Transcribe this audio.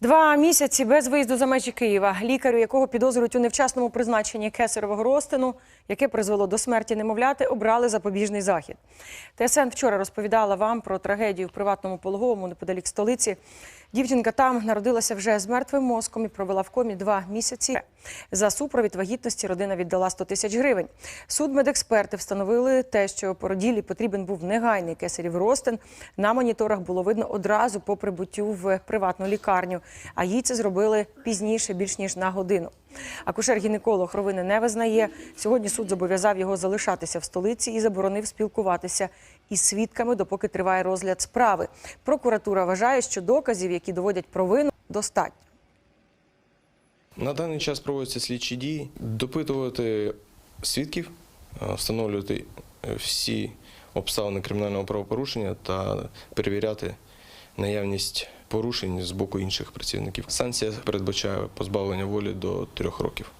Два місяці без виїзду за межі Києва. Лікарю, якого підозрюють у невчасному призначенні кесаревого розтину, яке призвело до смерті немовляти, обрали запобіжний захід. ТСН вчора розповідала вам про трагедію в приватному пологовому неподалік столиці. Дівчинка там народилася вже з мертвим мозком і провела в комі два місяці. За супровід вагітності родина віддала 100 тисяч гривень. Судмедексперти встановили те, що породілі потрібен був негайний кесарів розтин. На моніторах було видно одразу по прибуттю в приватну лікарню. А їй це зробили пізніше, більш ніж на годину. Акушер-гінеколог ровини не визнає. Сьогодні суд зобов'язав його залишатися в столиці і заборонив спілкуватися із свідками, допоки триває розгляд справи. Прокуратура вважає, що доказів, які доводять провину, достатньо. На даний час проводяться слідчі дії, допитувати свідків, встановлювати е, всі обставини кримінального правопорушення та перевіряти наявність порушень з боку інших працівників. Санкція передбачає позбавлення волі до трьох років.